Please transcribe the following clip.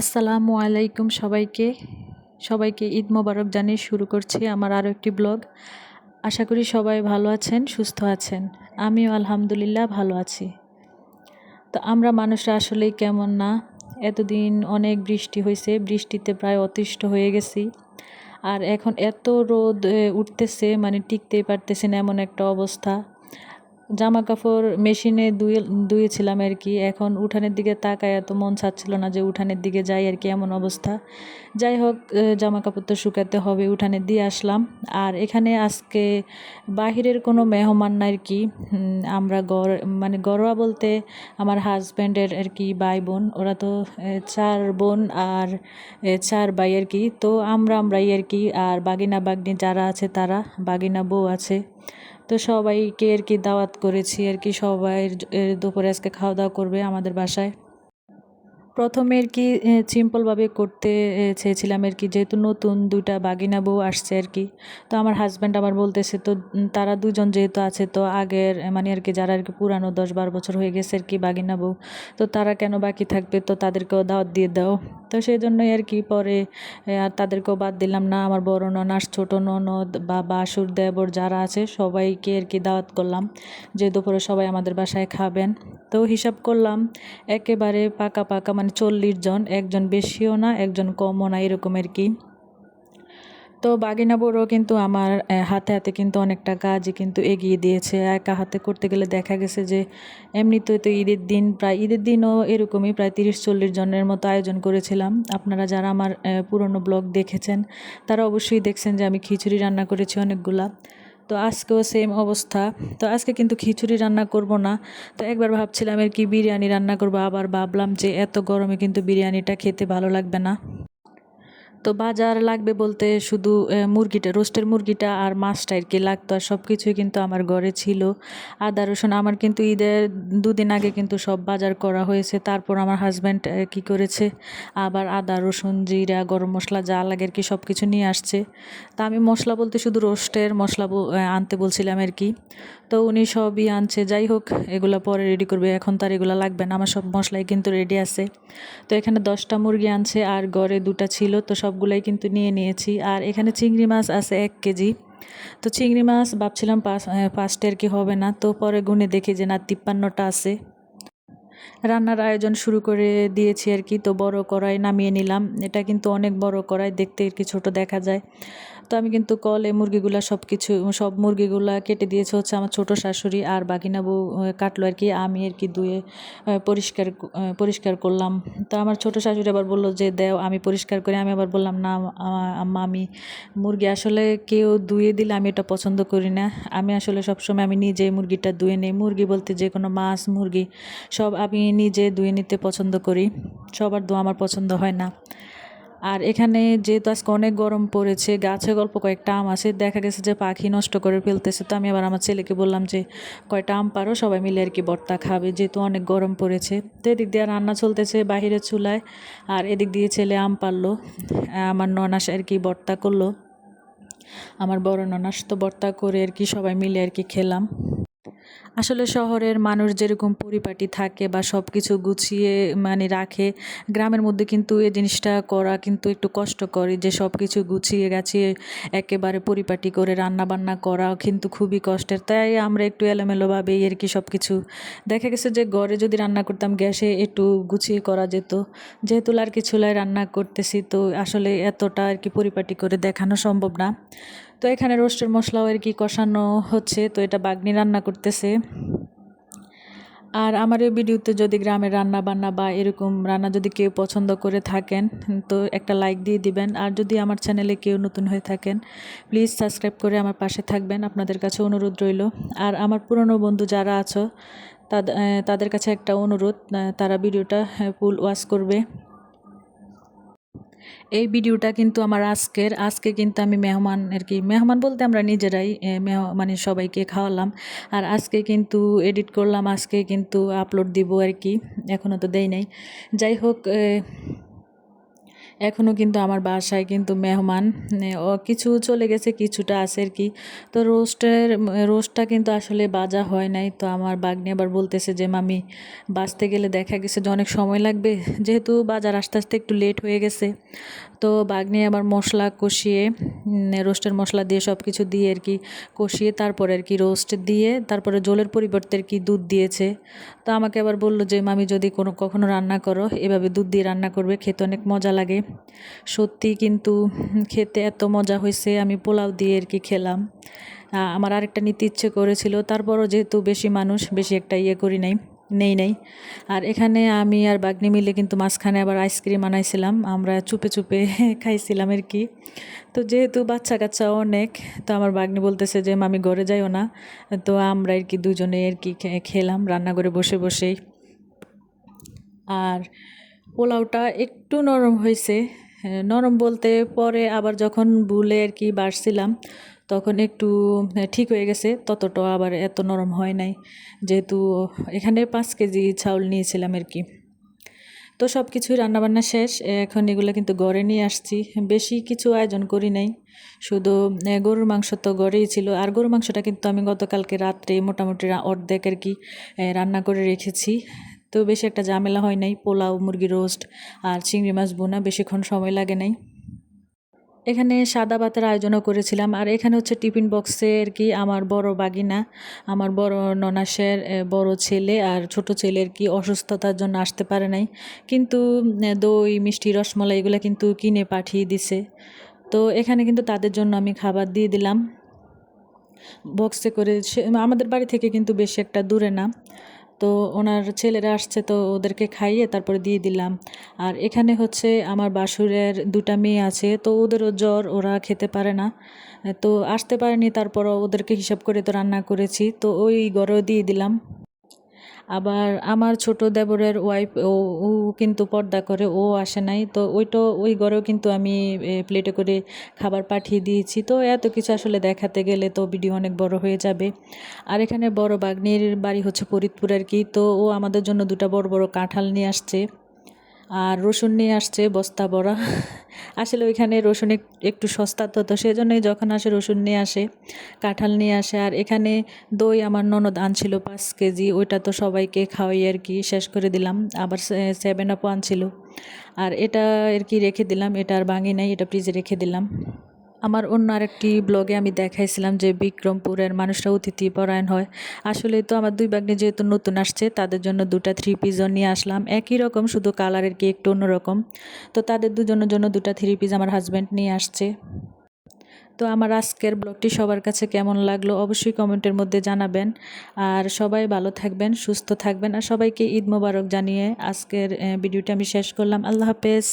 আসসালামু আলাইকুম সবাইকে। সবাইকে ঈদ মোবারক জানিয়ে শুরু করছি আমার আরও একটি ব্লগ। আশা করি সবাই ভালো আছেন, সুস্থ আছেন। আমিও আলহামদুলিল্লাহ ভালো আছি। তো আমরা মানুষরা আসলেই কেমন না? এতদিন অনেক বৃষ্টি হয়েছে, বৃষ্টিতে প্রায় অতিষ্ঠ হয়ে গেছি। আর এখন এত রোদ উঠতেছে মানে টিকতেই পারতেছে না এমন একটা অবস্থা। জামা কাপড় মেশিনে ধুয়ে ধুয়েছিলাম আর কি। এখন উঠানের দিকে তাকায় এত মন চাচ্ছিল না যে উঠানের দিকে যাই আর কি, এমন অবস্থা। যাই হোক জামা কাপড় তো শুকাতে হবে, উঠানে দিয়ে আসলাম। আর এখানে আজকে বাহিরের কোনো মেহমান না আর কি। আমরা গড় মানে ঘরোয়া বলতে আমার হাজব্যান্ডের আর কি ভাই বোন। ওরা তো চার বোন আর চার ভাই আর কি। তো আমরা আমরাই আর কি, আর বাগিনা বাগনি যারা আছে তারা, বাগিনা বউ আছে। তো সবাইকে আর কি দাওয়াত করেছি আর কি সবাই দুপুরে আজকে খাওয়া দাওয়া করবে আমাদের বাসায়। প্রথমে আর কি সিম্পলভাবে করতে চেয়েছিলাম আর কি, যেহেতু নতুন দুটা বাগিনা বউ আসছে আর কি, তো আমার হাজব্যান্ড আবার বলতেছে, তো তারা দুজন যেহেতু আছে, তো আগের মানে আর কি যারা আর কি পুরানো দশ বারো বছর হয়ে গেছে আর কি বাগিনা বউ, তো তারা কেন বাকি থাকবে? তো তাদেরকেও দাওয়াত দিয়ে দাও। তো সেই জন্যই আর কি পরে আর তাদেরকেও বাদ দিলাম না। আমার বড় ননাস ছোট ননদ বা বাসুর দেবর যারা আছে, সবাইকে আর কি দাওয়াত করলাম যে দুপুরে সবাই আমাদের বাসায় খাবেন। তো হিসাব করলাম, একেবারে পাকা পাকা মানে চল্লিশ জন, একজন বেশিও না, একজন কমও না, এরকম আর কি। তো বাগিনা বড়ও কিন্তু আমার হাতে হাতে কিন্তু অনেকটা কাজই কিন্তু এগিয়ে দিয়েছে। একা হাতে করতে গেলে দেখা গেছে যে এমনিতে তো ঈদের দিন প্রায়, ঈদের দিনও এরকমই প্রায় তিরিশ চল্লিশ জনের মতো আয়োজন করেছিলাম। আপনারা যারা আমার পুরনো ব্লগ দেখেছেন, তারা অবশ্যই দেখছেন যে আমি খিচুড়ি রান্না করেছি অনেকগুলা। তো আজকেও সেম অবস্থা। তো আজকে কিন্তু খিচুড়ি রান্না করব না। তো একবার ভাবছিলাম আর কি বিরিয়ানি রান্না করব, আবার ভাবলাম যে এত গরমে কিন্তু বিরিয়ানিটা খেতে ভালো লাগবে না। তো বাজার লাগবে বলতে শুধু মুরগিটা, রোস্টের মুরগিটা আর মাছটা আর কি লাগতো। আর সব কিছুই কিন্তু আমার ঘরে ছিল। আদা, রসুন আমার কিন্তু ঈদের দুদিন আগে কিন্তু সব বাজার করা হয়েছে। তারপর আমার হাজব্যান্ড কি করেছে? আবার আদা, রসুন, জিরা, গরম মশলা যা লাগে আর কি সব কিছু নিয়ে আসছে। তা আমি মশলা বলতে শুধু রোস্টের মশলা আনতে বলছিলাম আর কি। তো উনি সবই আনছে। যাই হোক, এগুলো পরে রেডি করবে। এখন তার এগুলো লাগবে না। আমার সব মশলাই কিন্তু রেডি আছে। তো এখানে দশটা মুরগি আনছে আর ঘরে দুটা ছিল। তো সবগুলাই কিন্তু নিয়ে নিয়েছি। আর এখানে চিংড়ি মাছ আছে এক কেজি। তো চিংড়ি মাছ ভাবছিলাম পাঁচ আহ, পাঁচটা আর কি হবে না? তো পরে গুনে দেখি যে না তিপ্পান্নটা আছে। রান্নার আয়োজন শুরু করে দিয়েছি আর কি। তো বড় কড়াই নামিয়ে নিলাম। এটা কিন্তু অনেক বড় কড়াই দেখতে আর কি ছোট দেখা যায়। তো আমি কিন্তু কলে মুরগিগুলা সব কিছু সব মুরগিগুলা কেটে দিয়েছে হচ্ছে আমার ছোট শাশুড়ি আর বাকিনা বউ কাটলো আর কি। আমি আর কি আহ, পরিষ্কার পরিষ্কার করলাম। তো আমার ছোট শাশুড়ি আবার বলল যে দেও আমি পরিষ্কার করি। আমি আবার বললাম না আমা- আমি মুরগি আসলে কেউ ধুয়ে দিলে আমি এটা পছন্দ করি না। আমি আসলে সবসময় আমি নিজে মুরগিটা ধুয়ে নিই। মুরগি বলতে যে কোনো মাছ মুরগি সব আমি নিজে ধুয়ে নিতে পছন্দ করি। সবার ধোয়া আমার পছন্দ হয় না। আর এখানে যেহেতু আজকে অনেক গরম পড়েছে, গাছে গল্প কয়েকটা আম আছে, দেখা গেছে যে পাখি নষ্ট করে ফেলতেছে। তো আমি আবার আমার ছেলেকে বললাম যে, কয়টা আম পারো? সবাই মিলে আর কি বর্তা খাবে, যেহেতু অনেক গরম পড়েছে। তো এদিক দিয়ে রান্না চলতেছে বাহিরের চুলায়। আর এদিক দিয়ে ছেলে আম পারল। আমার ননাস আর কি বর্তা করল। আমার বড় ননাস। তো বর্তা করে আর কি সবাই মিলে আর কি খেলাম। আসলে শহরের মানুষ যেরকম পরিপাটি থাকে বা সব কিছু গুছিয়ে মানে রাখে, গ্রামের মধ্যে কিন্তু এই জিনিসটা করা কিন্তু একটু কষ্টকর যে সব কিছু গুছিয়ে গাছিয়ে একেবারে পরিপাটি করে রান্না বান্না করা কিন্তু খুবই কষ্টের। তাই আমরা একটু এলোমেলোভাবে আর কি সব কিছু দেখা গেছে যে ঘরে যদি রান্না করতাম, গ্যাসে একটু গুছিয়ে করা যেত। যেহেতু আর কি চুলায় রান্না করতেছি, তো আসলে এতটা আর কি পরিপাটি করে দেখানো সম্ভব না। তো এখানে রোস্টের মশলাও আর কি কষানো হচ্ছে, তো এটা বাগনি রান্না করতেছে। আর আমার এই ভিডিওতে যদি গ্রামের রান্না বান্না বা এরকম রান্না যদি কেউ পছন্দ করে থাকেন, তো একটা লাইক দিয়ে দিবেন। আর যদি আমার চ্যানেলে কেউ নতুন হয়ে থাকেন প্লিজ সাবস্ক্রাইব করে আমার পাশে থাকবেন, আপনাদের কাছে অনুরোধ রইল। আর আমার পুরনো বন্ধু যারা আছো, তাদ- তাদের কাছে একটা অনুরোধ তারা ভিডিওটা ফুল ওয়াশ করবে। এই ভিডিওটা কিন্তু আমার আজকের, আজকে কিন্তু আমি মেহমান আর কি, মেহমান বলতে আমরা নিজেরাই মেহ- মানে সবাইকে খাওয়ালাম। আর আজকে কিন্তু এডিট করলাম, আজকে কিন্তু আপলোড দিব আর কি এখনও তো দেয় নাই। যাই হোক এখনও কিন্তু আমার বাসায় কিন্তু মেহমান কিছু চলে গেছে, কিছুটা আছে আর কি। তো রোস্টের, রোস্টটা কিন্তু আসলে বাজা হয় নাই। তো আমার বাগনি আবার বলতেছে যে, মামি, বাঁচতে গেলে দেখা গেছে যে অনেক সময় লাগবে। যেহেতু বাজার আস্তে আস্তে একটু লেট হয়ে গেছে। তো বাগনি আবার মশলা কষিয়ে রোস্টের মশলা দিয়ে সব কিছু দিয়ে আর কি কষিয়ে তারপরে আর কি রোস্ট দিয়ে, তারপরে জলের পরিবর্তে আর কি দুধ দিয়েছে। তো আমাকে আবার বলল যে, মামি, যদি কোনো, কখনো রান্না করো, এভাবে দুধ দিয়ে রান্না করবে, খেতে অনেক মজা লাগে। সত্যি কিন্তু খেতে এত মজা হয়েছে, আমি পোলাও দিয়ে আর কি খেলাম। আমার আরেকটা নিতে ইচ্ছে করেছিল, তারপরও যেহেতু বেশি মানুষ, বেশি একটা ইয়ে করি নাই, নেই নাই। আর এখানে আমি আর বাগনি মিলে কিন্তু মাঝখানে আবার আইসক্রিম আনাইছিলাম, আমরা চুপে চুপে খাইছিলাম আর কি। তো যেহেতু বাচ্চা কাচ্চা অনেক, তো আমার বাগনি বলতেছে যে, মামি ঘরে যাইও না। তো আমরা আর কি দুজনে আর কি খেলাম রান্না করে বসে বসেই। আর পোলাওটা একটু নরম হয়েছে। হ্যাঁ, নরম বলতে পরে আবার যখন বুলে আর কি বাড়ছিলাম তখন একটু ঠিক হয়ে গেছে। ততটা আবার এত নরম হয় নাই। যেহেতু এখানে পাঁচ কেজি চাউল নিয়েছিলাম আর কি। তো সব কিছুই রান্নাবান্না শেষ। এখন এগুলো কিন্তু গড়ে নিয়ে আসছি। বেশি কিছু আয়োজন করি নাই। শুধু গরুর মাংস তো গড়েই ছিল। আর গরুর মাংসটা কিন্তু আমি গতকালকে রাত্রে মোটামুটি অর্ধেক আর কি রান্না করে রেখেছি। তো বেশি একটা ঝামেলা হয় নাই, পোলাও, মুরগি রোস্ট আর চিংড়ি মাছ বোনা বেশিক্ষণ সময় লাগে নাই। এখানে সাদা ভাতের আয়োজনও করেছিলাম আর এখানে হচ্ছে টিফিন বক্সে আর কি আমার বড় বাগিনা, আমার বড় ননাসের বড় ছেলে আর ছোট ছেলের কি অসুস্থতার জন্য আসতে পারে নাই। কিন্তু দই, মিষ্টি, রসমলাই এগুলো কিন্তু কিনে পাঠিয়ে দিছে। তো এখানে কিন্তু তাদের জন্য আমি খাবার দিয়ে দিলাম। বক্সে করে আমাদের বাড়ি থেকে কিন্তু বেশি একটা দূরে না। তো ওনার ছেলেরা আসছে তো ওদেরকে খাইয়ে তারপরে দিয়ে দিলাম। আর এখানে হচ্ছে আমার বাসুরের দুটা মেয়ে আছে, তো ওদেরও জ্বর, ওরা খেতে পারে না। তো আসতে পারেনি, তারপরও ওদেরকে হিসাব করে তো রান্না করেছি, তো ওই গড়েও দিয়ে দিলাম। আবার আমার ছোট দেবরের ওয়াইফ ও ও কিন্তু পর্দা করে, ও আসে নাই। তো ওইটা, ওই ঘরেও কিন্তু আমি প্লেটে করে খাবার পাঠিয়ে দিয়েছি। তো এত কিছু আসলে দেখাতে গেলে তো ভিডিও অনেক বড় হয়ে যাবে। আর এখানে বড় বাগনির বাড়ি হচ্ছে ফরিদপুর আর কি। তো ও আমাদের জন্য দুটা বড় বড় কাঁঠাল নিয়ে আসছে। আর রসুন নিয়ে আসছে, বস্তা বড়া। আসলে ওইখানে রসুন একটু সস্তা তো তো সেজন্যই যখন আসে রসুন নিয়ে আসে, কাঁঠাল নিয়ে আসে। আর এখানে দই আমার ননদ আনছিল পাঁচ কেজি, ওইটা তো সবাইকে খাওয়াই আর কি, শেষ করে দিলাম। আবার সেভেন আপও আনছিল। আর এটা আর কি রেখে দিলাম, এটা আর ভাঙি নাই, এটা ফ্রিজে রেখে দিলাম। আমার অন্য আরেকটি ব্লগে আমি দেখাইছিলাম যে বিক্রমপুরের মানুষরা অতিথি পরায়ণ হয়। আসলে তো আমার দুই বাগনি যেহেতু নতুন আসছে, তাদের জন্য দুটা থ্রি পিসও নিয়ে আসলাম। একই রকম, শুধু কালারের কি একটু অন্যরকম। তো তাদের দুজনের জন্য দুটা থ্রি পিস আমার হাজব্যান্ড নিয়ে আসছে। তো আমার আজকের ব্লগটি সবার কাছে কেমন লাগল অবশ্যই কমেন্টের মধ্যে জানাবেন। আর সবাই ভালো থাকবেন, সুস্থ থাকবেন। আর সবাইকে ঈদ মোবারক জানিয়ে আজকের ভিডিওটা আমি শেষ করলাম। আল্লাহ হাফেজ।